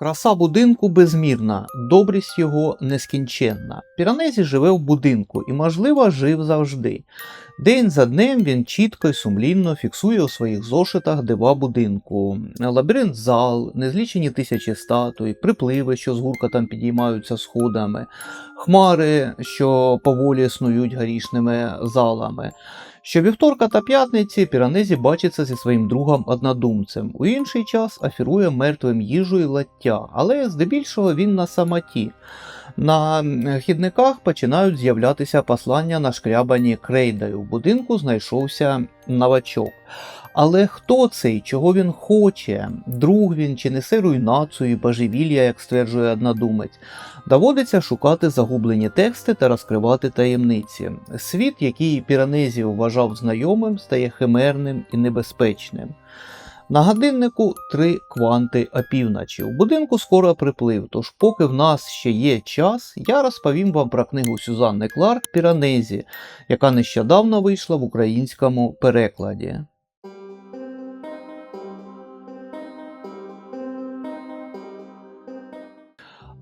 Краса будинку безмірна, добрість його нескінченна. Піранезі живе в будинку і, можливо, жив завжди. День за днем він чітко і сумлінно фіксує у своїх зошитах дива будинку, лабіринт зал, незлічені тисячі статуй, припливи, що з гуркотом підіймаються сходами, хмари, що поволі снують горішними залами. Щовівторка та п'ятниці Піранезі бачиться зі своїм другом однодумцем. У інший час афірує мертвим їжу і лаття, але здебільшого він на самоті. На хідниках починають з'являтися послання нашкрябані крейдою. В будинку знайшовся новачок. Але хто цей, чого він хоче? Друг він чи несе руйнацію божевілля, як стверджує однодумець. Доводиться шукати загублені тексти та розкривати таємниці. Світ, який Піранезі вважав знайомим, стає химерним і небезпечним. На годиннику три кванти опівночі. У будинку скоро приплив, тож поки в нас ще є час, я розповім вам про книгу Сюзанни Кларк Піранезі, яка нещодавно вийшла в українському перекладі.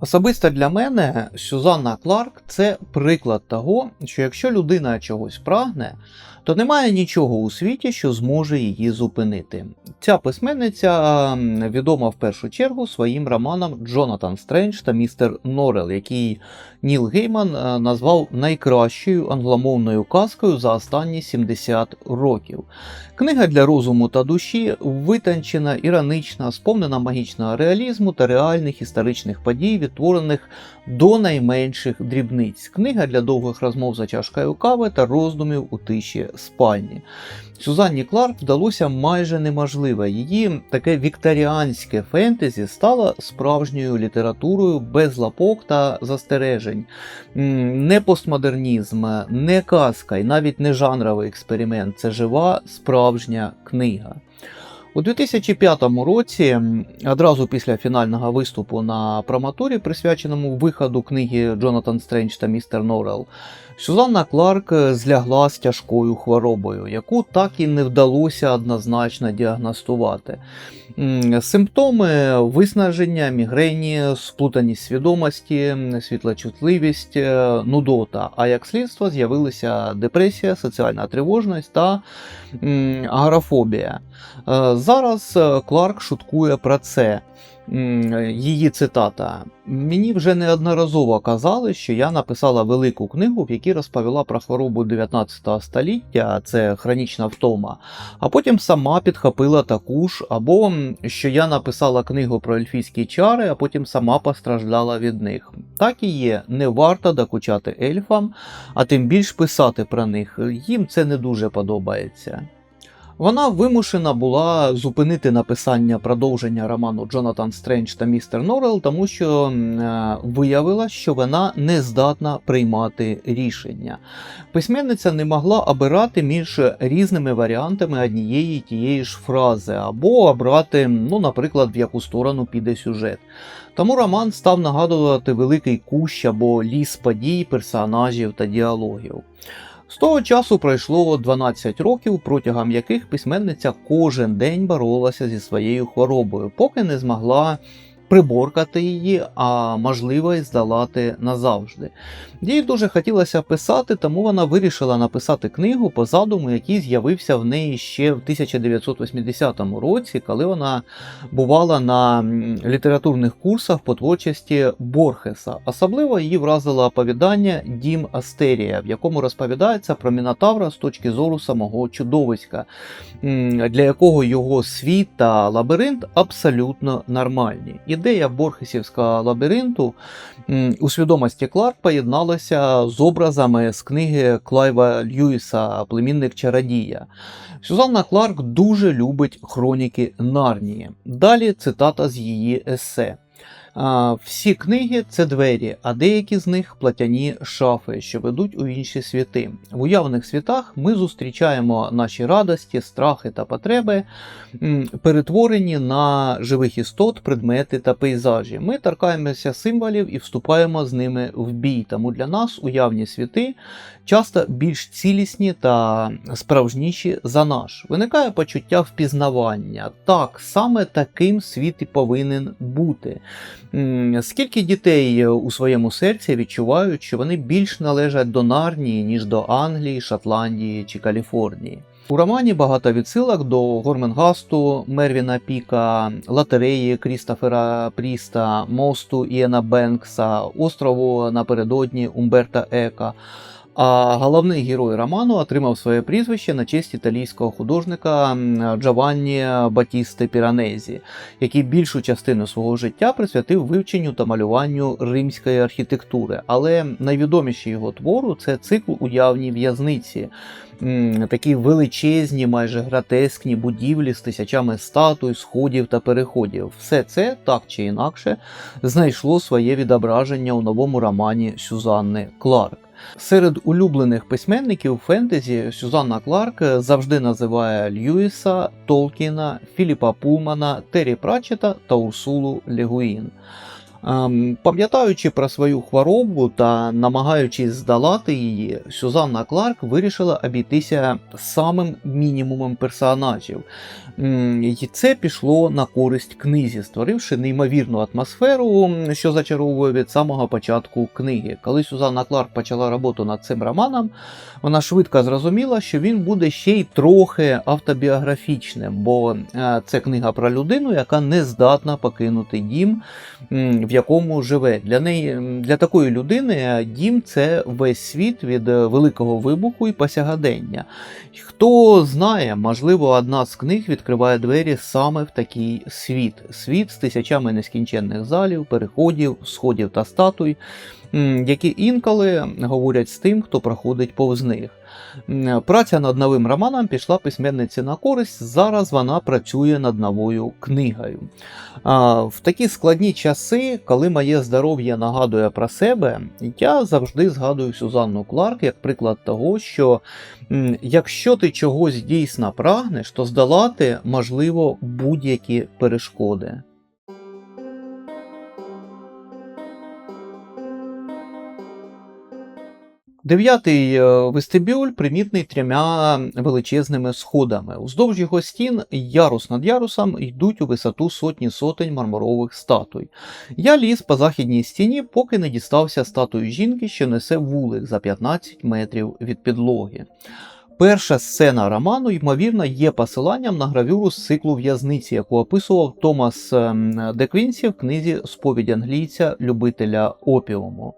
Особисто для мене Сюзанна Кларк це приклад того, що якщо людина чогось прагне, то немає нічого у світі, що зможе її зупинити. Ця письменниця відома в першу чергу своїм романом Джонатан Стрендж та містер Норел, який Ніл Гейман назвав найкращою англомовною казкою за останні 70 років. Книга для розуму та душі витончена, іронична, сповнена магічного реалізму та реальних історичних подій, відтворених до найменших дрібниць. Книга для довгих розмов за чашкою кави та роздумів у тиші спальні. Сюзанні Кларк вдалося майже неможливе. Її таке вікторіанське фентезі стало справжньою літературою без лапок та застережень. Не постмодернізм, не казка і навіть не жанровий експеримент. Це жива справжня книга. У 2005 році, одразу після фінального виступу на проматурі, присвяченому виходу книги Джонатан Стрендж та містер Норрел, Сюзанна Кларк злягла з тяжкою хворобою, яку так і не вдалося однозначно діагностувати. Симптоми виснаження, мігрені, сплутаність свідомості, світлочутливість, нудота. А як слідство з'явилися депресія, соціальна тривожність та агорафобія. Зараз Кларк шуткує про це. Її цитата. Мені вже неодноразово казали, що я написала велику книгу, в якій розповіла про хворобу 19 століття, це хронічна втома, а потім сама підхопила таку ж, або що я написала книгу про ельфійські чари, а потім сама постраждала від них. Так і є, не варто докучати ельфам, а тим більш писати про них. Їм це не дуже подобається. Вона вимушена була зупинити написання продовження роману Джонатан Стрендж та містер Норрел, тому що е, виявила, що вона не здатна приймати рішення. Письменниця не могла обирати між різними варіантами однієї тієї ж фрази, або обрати, ну, наприклад, в яку сторону піде сюжет. Тому роман став нагадувати великий кущ або ліс подій, персонажів та діалогів. З того часу пройшло 12 років, протягом яких письменниця кожен день боролася зі своєю хворобою, поки не змогла приборкати її, а можливо й здолати назавжди. Їй дуже хотілося писати, тому вона вирішила написати книгу по задуму, який з'явився в неї ще в 1980 році, коли вона бувала на літературних курсах по творчості Борхеса. Особливо її вразило оповідання Дім Астерія, в якому розповідається про Мінотавра з точки зору самого чудовиська, для якого його світ та лабіринт абсолютно нормальні. Ідея Борхесівського лабіринту у свідомості Кларк поєдналася з образами з книги Клайва Льюіса Племінник Чародія. Сюзанна Кларк дуже любить хроніки Нарнії. Далі цитата з її есе. Всі книги це двері, а деякі з них платяні шафи, що ведуть у інші світи. В уявних світах ми зустрічаємо наші радості, страхи та потреби, перетворені на живих істот, предмети та пейзажі. Ми торкаємося символів і вступаємо з ними в бій. Тому для нас уявні світи часто більш цілісні та справжніші за наш. Виникає почуття впізнавання. Так, саме таким світ і повинен бути. Скільки дітей е, у своєму серці відчувають, що вони більш належать до Нарнії, ніж до Англії, Шотландії чи Каліфорнії? У романі багато відсилок до Горменгасту, Мервіна Піка, Латереї Крістофера Пріста, мосту Іена Бенкса, острову напередодні Умберта Ека. А головний герой роману отримав своє прізвище на честь італійського художника Джованні Батісти Піранезі, який більшу частину свого життя присвятив вивченню та малюванню римської архітектури. Але найвідоміші його твору це цикл уявні в'язниці. Такі величезні, майже гротескні будівлі з тисячами статуй, сходів та переходів. Все це так чи інакше знайшло своє відображення у новому романі Сюзанни Кларк. Серед улюблених письменників фентезі Сюзанна Кларк завжди називає Льюіса, Толкіна, Філіпа Пулмана, Террі Пратчета та Урсулу Легуїн. Ем, Пам'ятаючи про свою хворобу та намагаючись здолати її, Сюзанна Кларк вирішила обійтися самим мінімумом персонажів. І це пішло на користь книзі, створивши неймовірну атмосферу, що зачаровує від самого початку книги. Коли Сюзанна Кларк почала роботу над цим романом, вона швидко зрозуміла, що він буде ще й трохи автобіографічним, бо е, це книга про людину, яка не здатна покинути дім, в якому живе. Для неї для такої людини е, дім це весь світ від е, великого вибуху і посягадення. Хто знає, можливо, одна з книг відкриває двері саме в такий світ. Світ з тисячами нескінченних залів, переходів, сходів та статуй, які інколи говорять з тим, хто проходить повз них. М, Праця над новим романом пішла письменниці на користь. Зараз вона працює над новою книгою. В такі складні часи, коли моє здоров'я нагадує про себе, я завжди згадую Сюзанну Кларк як приклад того, що якщо ти чогось дійсно прагнеш, то здолати можливо будь-які перешкоди. Дев'ятий е, вестибюль примітний трьома величезними сходами. Уздовж його стін, ярус над ярусом, йдуть у висоту сотні сотень мармурових статуй. Я ліз по західній стіні, поки не дістався статуї жінки, що несе вулик за 15 метрів від підлоги. Перша сцена роману, ймовірно, є посиланням на гравюру з циклу в'язниці, яку описував Томас ем, Де Квінсі в книзі Сповідь англійця любителя опіуму.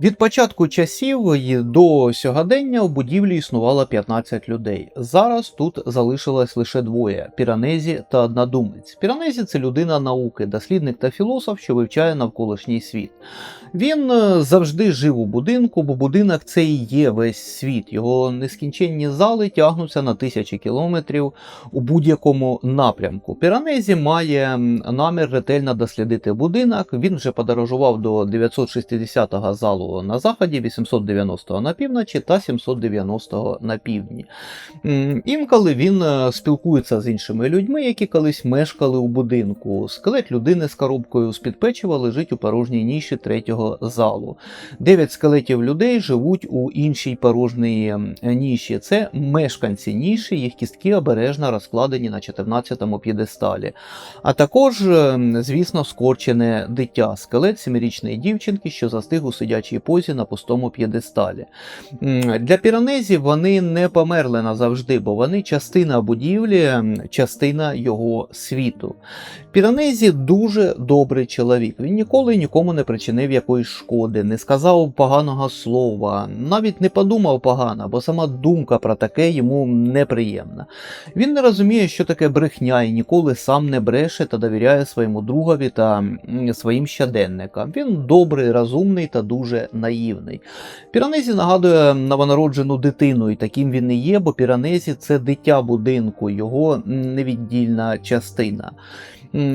Від початку часів до сьогодення у будівлі існувало 15 людей. Зараз тут залишилось лише двоє піранезі та однодумець. Піранезі це людина науки, дослідник та філософ, що вивчає навколишній світ. Він е, завжди жив у будинку, бо будинок це і є весь світ. Його нескінченні зали тягнуться на тисячі кілометрів у будь-якому напрямку. Піранезі має намір ретельно дослідити будинок. Він вже подорожував до 960-го залу на заході, 890-го на півночі та 790-го на півдні. Інколи він е, спілкується з іншими людьми, які колись мешкали у будинку. Скелет людини з коробкою з-під печива лежить у порожній ніші третього залу. Дев'ять скелетів людей живуть у іншій порожній ніші. Це мешканці ніші, їх кістки обережно розкладені на 14-му п'єдесталі. А також, звісно, скорчене дитя, скелет семирічної дівчинки, що застиг у сидячій позі на пустому п'єдесталі. Для піранезів вони не померли назавжди, бо вони частина будівлі, частина його світу. Піранезі дуже добрий чоловік. Він ніколи нікому не причинив якоїсь шкоди, не сказав поганого слова, навіть не подумав погано, бо сама думка про таке йому неприємна. Він не розуміє, що таке брехня, і ніколи сам не бреше та довіряє своєму другові та своїм щоденникам. Він добрий, розумний та дуже наївний. Піранезі нагадує новонароджену дитину, і таким він і є, бо піранезі це дитя будинку, його невіддільна частина.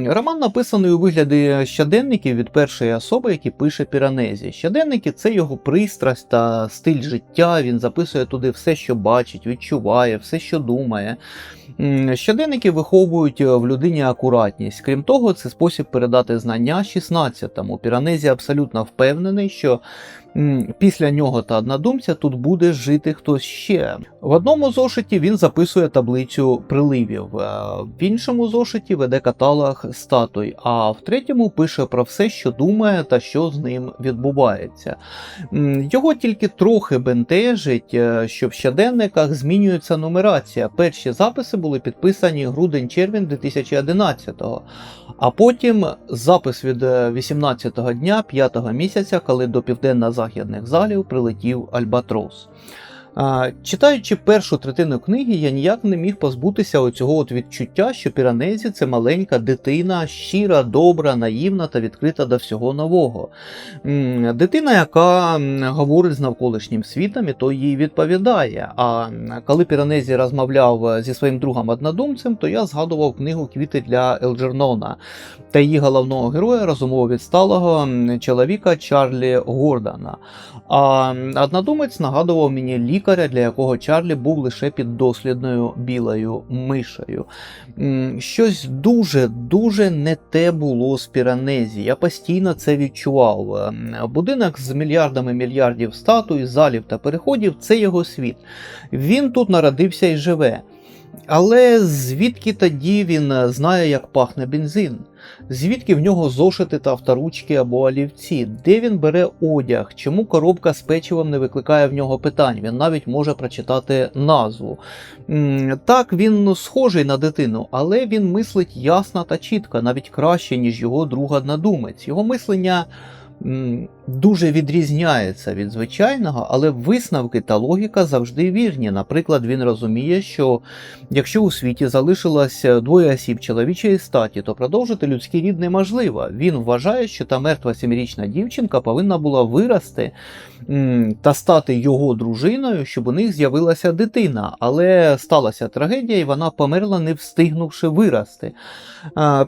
Роман написаний у вигляді щоденників від першої особи, які пише Піранезі. Щоденники це його пристрасть та стиль життя. Він записує туди все, що бачить, відчуває, все, що думає. Щоденники виховують в людині акуратність. Крім того, це спосіб передати знання 16-му. Піранезі абсолютно впевнений, що Після нього та однодумця тут буде жити хтось ще. В одному зошиті він записує таблицю приливів, е, в іншому зошиті веде каталог статуй, а в третьому пише про все, що думає та що з ним відбувається. Його тільки трохи бентежить, е, що в щоденниках змінюється нумерація. Перші записи були підписані грудень-червень 2011-го, а потім запис від е, 18-го дня 5-го місяця, коли до південно-західних залів прилетів Альбатрос. Читаючи першу третину книги, я ніяк не міг позбутися оцього от відчуття, що Піранезі це маленька дитина, щира, добра, наївна та відкрита до всього нового. Дитина, яка говорить з навколишнім світом, і то їй відповідає. А коли Піранезі розмовляв е, зі своїм другом однодумцем, то я згадував книгу Квіти для Елджернона та її головного героя, розумово відсталого чоловіка Чарлі Гордона. А однодумець нагадував мені лікаря, для якого Чарлі був лише піддослідною білою мишею. Щось дуже дуже не те було з Піранезі. Я постійно це відчував. Будинок з мільярдами мільярдів статуй, залів та переходів це його світ. Він тут народився і живе. Але звідки тоді він знає, як пахне бензин? Звідки в нього зошити та авторучки або олівці? Де він бере одяг? Чому коробка з печивом не викликає в нього питань? Він навіть може прочитати назву. Так, він ну, схожий на дитину, але він мислить ясно та чітко, навіть краще, ніж його друга-надумець. Його мислення дуже відрізняється від звичайного, але висновки та логіка завжди вірні. Наприклад, він розуміє, що якщо у світі залишилось двоє осіб чоловічої статі, то продовжити людський рід неможливо. Він вважає, що та мертва сімирічна дівчинка повинна була вирости та стати його дружиною, щоб у них з'явилася дитина. Але сталася трагедія, і вона померла, не встигнувши вирости.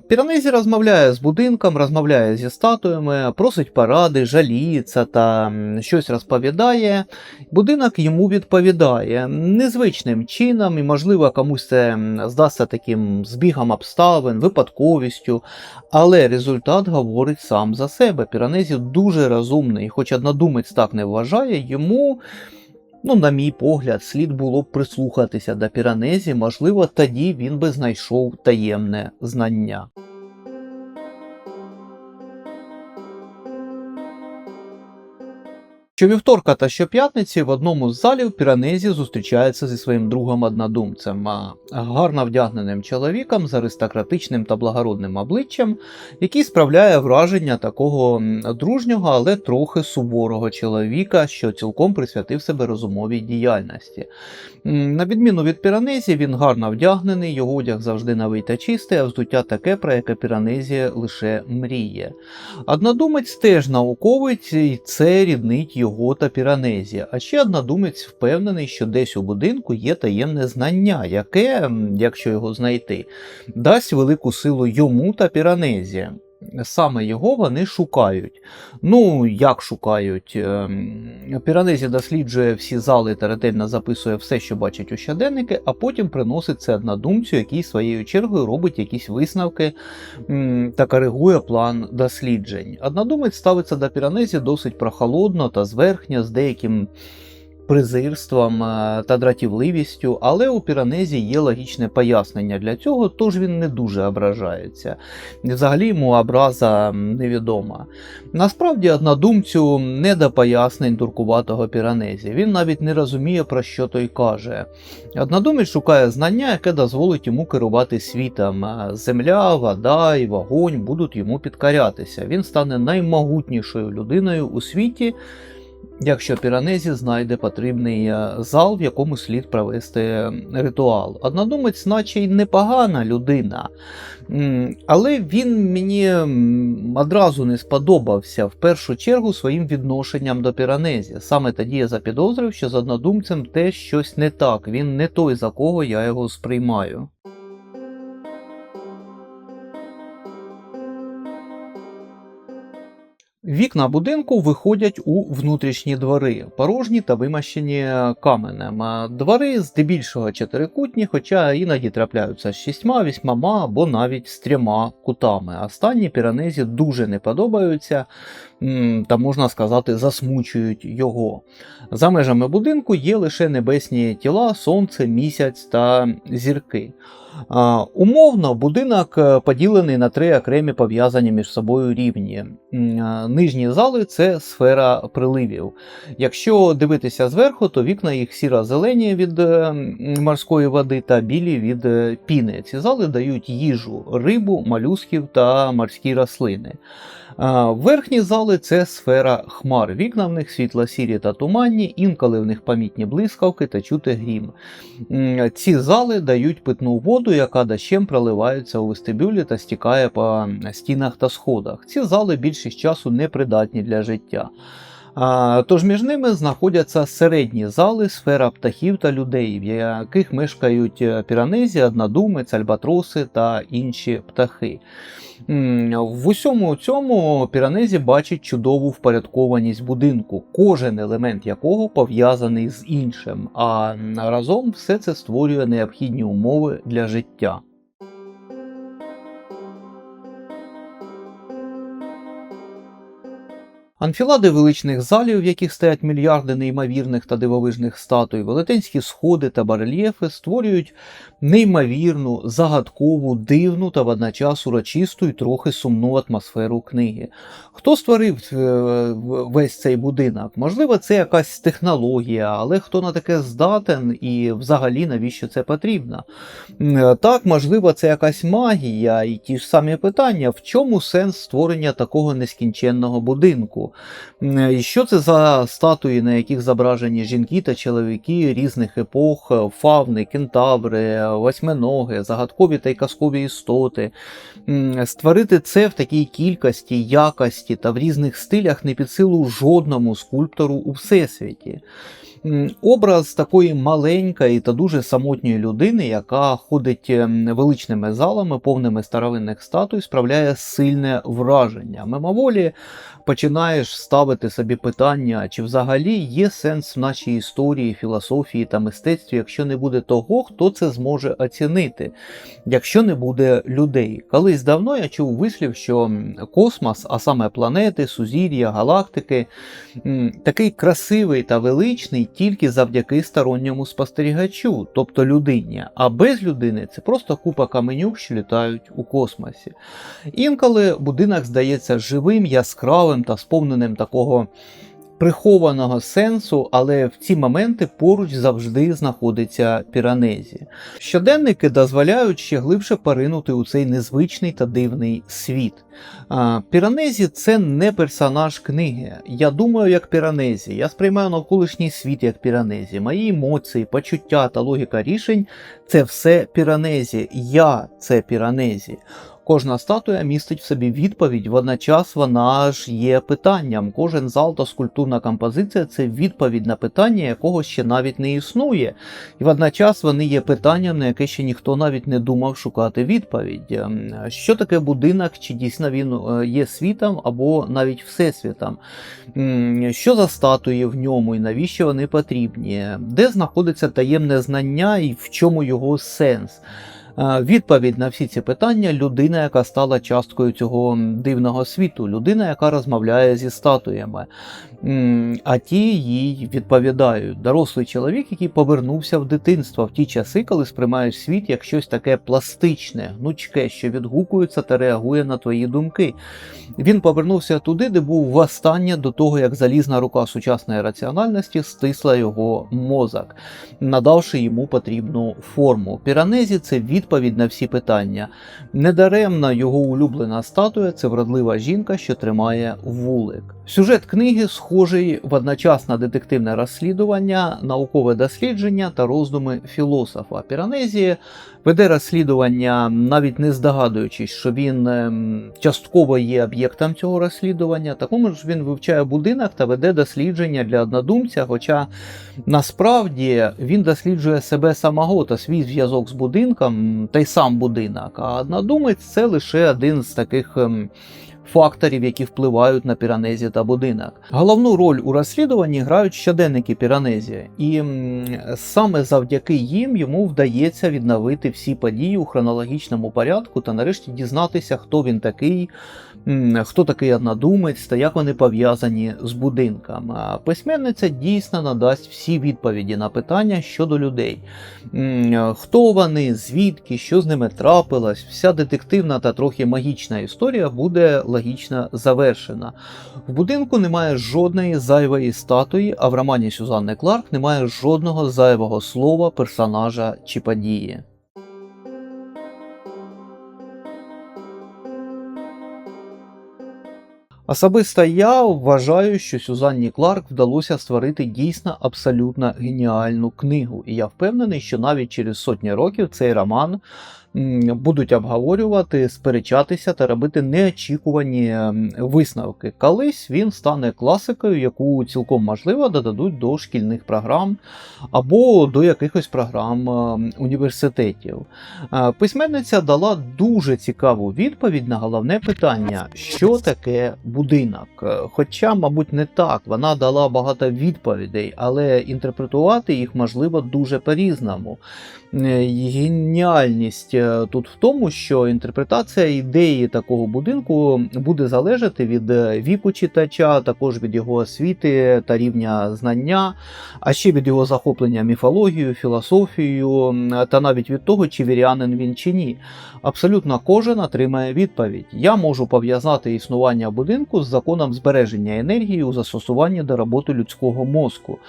Піранезі розмовляє з будинком, розмовляє зі статуями, просить поради, жаліється та щось розповідає. Будинок йому відповідає незвичним чином, і, можливо, комусь це здасться таким збігом обставин, випадковістю, але результат говорить сам за себе. Піранезі дуже розумний, хоч однодумець так не вважає, йому. Ну, на мій погляд, слід було б прислухатися до Піранезі, можливо, тоді він би знайшов таємне знання. Щовівторка та щоп'ятниці в одному з залів Піранезі зустрічається зі своїм другом однодумцем, гарно вдягненим чоловіком з аристократичним та благородним обличчям, який справляє враження такого дружнього, але трохи суворого чоловіка, що цілком присвятив себе розумовій діяльності. На відміну від Піранезі, він гарно вдягнений, його одяг завжди новий та чистий, а взуття таке, про яке Піранезі лише мріє. Однодумець теж науковець, і це ріднить його та Піранезі. А ще однодумець впевнений, що десь у будинку є таємне знання, яке, якщо його знайти, дасть велику силу йому та Піранезі. Саме його вони шукають. Ну, як шукають? Ем, Піранезі досліджує всі зали та ретельно записує все, що бачить у щоденники, а потім приносить це однодумцю, який своєю чергою робить якісь висновки та коригує план досліджень. Однодумець ставиться до Піранезі досить прохолодно та зверхньо, з деяким презирством е, та дратівливістю, але у Піранезі є логічне пояснення для цього, тож він не дуже ображається. Взагалі йому образа невідома. Насправді, однодумцю не до пояснень дуркуватого Піранезі. Він навіть не розуміє, про що той каже. Однодумець шукає знання, яке дозволить йому керувати світом. Земля, вода і вогонь будуть йому підкорятися. Він стане наймогутнішою людиною у світі. Якщо Піранезі знайде потрібний е, зал, в якому слід провести ритуал. Однодумець, наче й непогана людина, але він мені одразу не сподобався в першу чергу своїм відношенням до Піранезі. Саме тоді я запідозрив, що з однодумцем теж щось не так. Він не той, за кого я його сприймаю. Вікна будинку виходять у внутрішні двори, порожні та вимащені каменем. Двори здебільшого чотирикутні, хоча іноді трапляються з шістьма, вісьмома або навіть з трьома кутами. Останні піранезі дуже не подобаються та, можна сказати, засмучують його. За межами будинку є лише небесні тіла, сонце, місяць та зірки. Умовно, будинок е, поділений на три окремі пов'язані між собою рівні. Нижні зали це сфера приливів. Якщо дивитися зверху, то вікна їх сіро-зелені від е, морської води та білі від е, піни. Ці зали дають їжу, рибу, малюсків та морські рослини. Верхні зали це сфера хмар. Вікна в них світло-сірі та туманні, інколи в них помітні блискавки та чути грім. Ці зали дають питну воду, яка дощем проливається у вестибюлі та стікає по стінах та сходах. Ці зали більшість часу непридатні для життя. Тож між ними знаходяться середні зали, сфера птахів та людей, в яких мешкають е, піранезі, однодумець, альбатроси та інші птахи. В усьому цьому піранезі бачить чудову впорядкованість будинку, кожен елемент якого пов'язаний з іншим, а разом все це створює необхідні умови для життя. Анфілади величних залів, в яких стоять мільярди неймовірних та дивовижних статуй, велетенські сходи та барельєфи створюють неймовірну, загадкову, дивну та водночас урочисту і трохи сумну атмосферу книги. Хто створив е, весь цей будинок? Можливо, це якась технологія, але хто на таке здатен і взагалі навіщо це потрібно? Так, можливо, це якась магія, і ті ж самі питання, в чому сенс створення такого нескінченного будинку? М, і Що це за статуї, на яких зображені жінки та чоловіки різних епох, фавни, кентаври, восьминоги, загадкові та й казкові істоти? Створити це в такій кількості, якості та в різних стилях не під силу жодному скульптору у всесвіті. Образ такої маленької та дуже самотньої людини, яка ходить ем, величними залами, повними старовинних статуй, справляє сильне враження. Мимоволі починаєш ставити собі питання, чи взагалі є сенс в нашій історії, філософії та мистецтві, якщо не буде того, хто це зможе оцінити, якщо не буде людей. Колись давно я чув вислів, що космос, а саме планети, сузір'я, галактики, такий красивий та величний тільки завдяки сторонньому спостерігачу, тобто людині. А без людини це просто купа каменюк, що літають у космосі. Інколи будинок здається живим, яскравим та сповненим такого прихованого сенсу, але в ці моменти поруч завжди знаходиться піранезі. Щоденники дозволяють ще глибше поринути у цей незвичний та дивний світ. Піранезі це не персонаж книги. Я думаю, як піранезі. Я сприймаю навколишній світ як піранезі. Мої емоції, почуття та логіка рішень це все піранезі. Я це піранезі. Кожна статуя містить в собі відповідь, водночас вона ж є питанням. Кожен зал та скульптурна композиція це відповідь на питання, якого ще навіть не існує. І водночас вони є питанням, на яке ще ніхто навіть не думав шукати відповідь. Ем, Що таке будинок, чи дійсно він е, є світом або навіть всесвітом? Що за статуї в ньому і навіщо вони потрібні? Де знаходиться таємне знання і в чому його сенс? Е, Відповідь на всі ці питання людина, яка стала часткою цього дивного світу, людина, яка розмовляє зі статуями. А ті їй відповідають. Дорослий чоловік, який повернувся в дитинство в ті часи, коли сприймаєш світ як щось таке пластичне, гнучке, що відгукується та реагує на твої думки. Він повернувся туди, де був востаннє до того, як залізна рука сучасної раціональності стисла його мозок, надавши йому потрібну форму. Піранезі це відповідь на всі питання. Недаремно його улюблена статуя це вродлива жінка, що тримає вулик. Сюжет книги схожий водночас на детективне розслідування, наукове дослідження та роздуми філософа. Піранезі веде розслідування, навіть не здогадуючись, що він ем, частково є об'єктом цього розслідування. Такому ж він вивчає будинок та веде дослідження для однодумця. Хоча насправді він досліджує себе самого та свій зв'язок з будинком, та й сам будинок. А однодумець це лише один з таких. Факторів, які впливають на піранезі та будинок. Головну роль у розслідуванні грають щоденники піранезі, і саме завдяки їм йому вдається відновити всі події у хронологічному порядку та нарешті дізнатися, хто він такий, хто такий однодумець та як вони пов'язані з будинком. Письменниця дійсно надасть всі відповіді на питання щодо людей. Хто вони, звідки, що з ними трапилось, вся детективна та трохи магічна історія буде логічно завершена. В будинку немає жодної зайвої статуї, а в романі Сюзанни Кларк немає жодного зайвого слова, персонажа чи події. Особисто я вважаю, що Сюзанні Кларк вдалося створити дійсно абсолютно геніальну книгу, і я впевнений, що навіть через сотні років цей роман будуть обговорювати, сперечатися та робити неочікувані висновки. Колись він стане класикою, яку цілком можливо додадуть до шкільних програм або до якихось програм університетів. Письменниця дала дуже цікаву відповідь на головне питання, що таке будинок. Хоча, мабуть, не так. Вона дала багато відповідей, але інтерпретувати їх можливо дуже по-різному. Е, Геніальність тут в тому, що інтерпретація ідеї такого будинку буде залежати від е, віку читача, також від його освіти та рівня знання, а ще від його захоплення міфологією, філософією та навіть від того, чи вірянин він чи ні. Абсолютно кожен отримає відповідь. Я можу пов'язати існування будинку з законом збереження енергії у застосуванні до роботи людського мозку.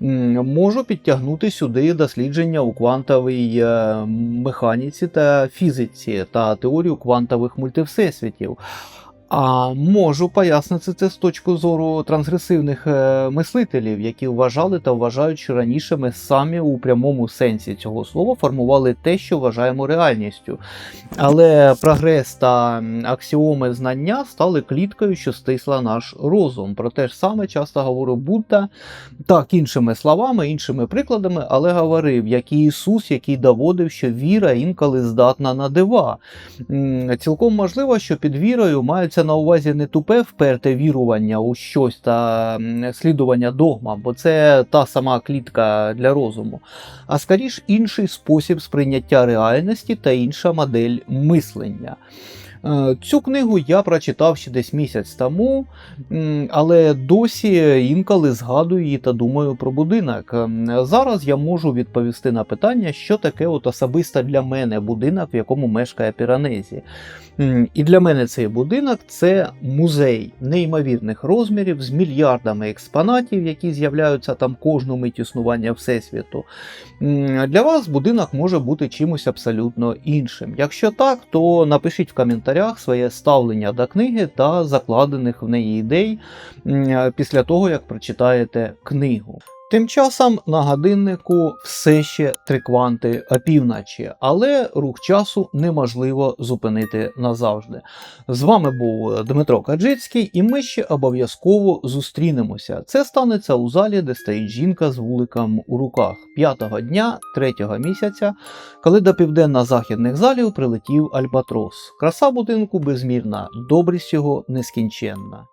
Можу підтягнути сюди дослідження у квантовій е, механіці та фізиці та теорію квантових мультивсесвітів. А можу пояснити це з точки зору трансгресивних е, мислителів, які вважали та вважають, що раніше ми самі у прямому сенсі цього слова формували те, що вважаємо реальністю. Але прогрес та аксіоми знання стали кліткою, що стисла наш розум. Про те ж саме часто говорив Будда, так, іншими словами, іншими прикладами, але говорив, як і Ісус, який доводив, що віра інколи здатна на дива. Цілком можливо, що під вірою мається на увазі не тупе вперте вірування у щось та слідування догмам, бо це та сама клітка для розуму, а скоріш інший спосіб сприйняття реальності та інша модель мислення. Е, Цю книгу я прочитав ще десь місяць тому, але досі інколи згадую її та думаю про будинок. Ем, Зараз я можу відповісти на питання, що таке от особисто для мене будинок, в якому мешкає Піранезі. І для мене цей будинок це музей неймовірних розмірів з мільярдами експонатів, які з'являються там кожну мить існування Всесвіту. Для вас будинок може бути чимось абсолютно іншим. Якщо так, то напишіть в коментарях своє ставлення до книги та закладених в неї ідей після того, як прочитаєте книгу. Тим часом на годиннику все ще три кванти опівночі, але рух часу неможливо зупинити назавжди. З вами був Дмитро Каджицький, і ми ще обов'язково зустрінемося. Це станеться у залі, де стоїть жінка з вуликом у руках п'ятого дня третього місяця, коли до південно-західних залів прилетів Альбатрос. Краса будинку безмірна, добрість його нескінченна.